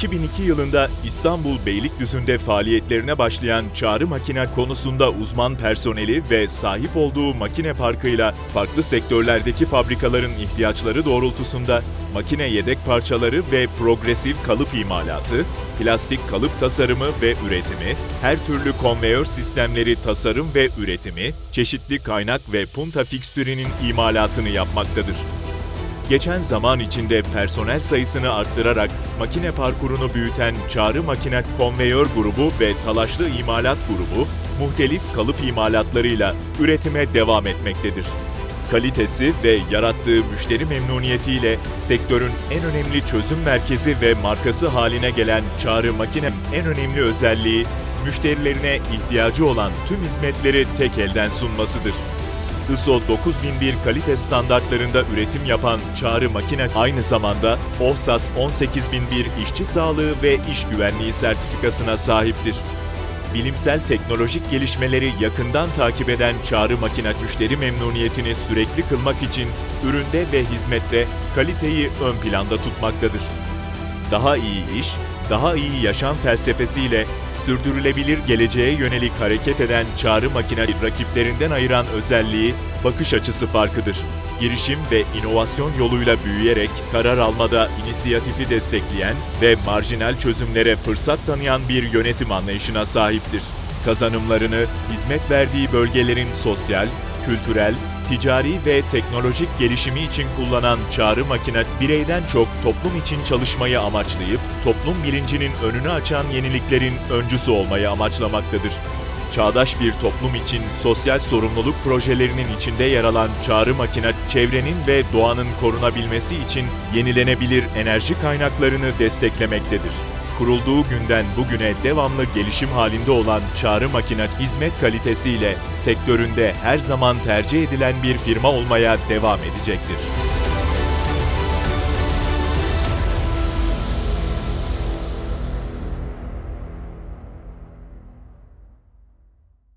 2002 yılında İstanbul Beylikdüzü'nde faaliyetlerine başlayan Çağrı Makine konusunda uzman personeli ve sahip olduğu makine parkıyla farklı sektörlerdeki fabrikaların ihtiyaçları doğrultusunda makine yedek parçaları ve progresif kalıp imalatı, plastik kalıp tasarımı ve üretimi, her türlü konveyör sistemleri tasarım ve üretimi, çeşitli kaynak ve punta fikstürinin imalatını yapmaktadır. Geçen zaman içinde personel sayısını arttırarak makine parkurunu büyüten Çağrı Makine Konveyör Grubu ve Talaşlı İmalat Grubu, muhtelif kalıp imalatlarıyla üretime devam etmektedir. Kalitesi ve yarattığı müşteri memnuniyetiyle sektörün en önemli çözüm merkezi ve markası haline gelen Çağrı Makine en önemli özelliği, müşterilerine ihtiyacı olan tüm hizmetleri tek elden sunmasıdır. ISO 9001 kalite standartlarında üretim yapan Çağrı Makine aynı zamanda OHSAS 18001 işçi sağlığı ve iş güvenliği sertifikasına sahiptir. Bilimsel teknolojik gelişmeleri yakından takip eden Çağrı Makine müşteri memnuniyetini sürekli kılmak için üründe ve hizmette kaliteyi ön planda tutmaktadır. Daha iyi iş, daha iyi yaşam felsefesiyle sürdürülebilir geleceğe yönelik hareket eden Çağrı Makine rakiplerinden ayıran özelliği bakış açısı farkıdır. Girişim ve inovasyon yoluyla büyüyerek karar almada inisiyatifi destekleyen ve marjinal çözümlere fırsat tanıyan bir yönetim anlayışına sahiptir. Kazanımlarını hizmet verdiği bölgelerin sosyal, kültürel, ticari ve teknolojik gelişimi için kullanan Çağrı Makine, bireyden çok toplum için çalışmayı amaçlayıp, toplum bilincinin önünü açan yeniliklerin öncüsü olmayı amaçlamaktadır. Çağdaş bir toplum için sosyal sorumluluk projelerinin içinde yer alan Çağrı Makine, çevrenin ve doğanın korunabilmesi için yenilenebilir enerji kaynaklarını desteklemektedir. Kurulduğu günden bugüne devamlı gelişim halinde olan Çağrı Makine hizmet kalitesiyle sektöründe her zaman tercih edilen bir firma olmaya devam edecektir.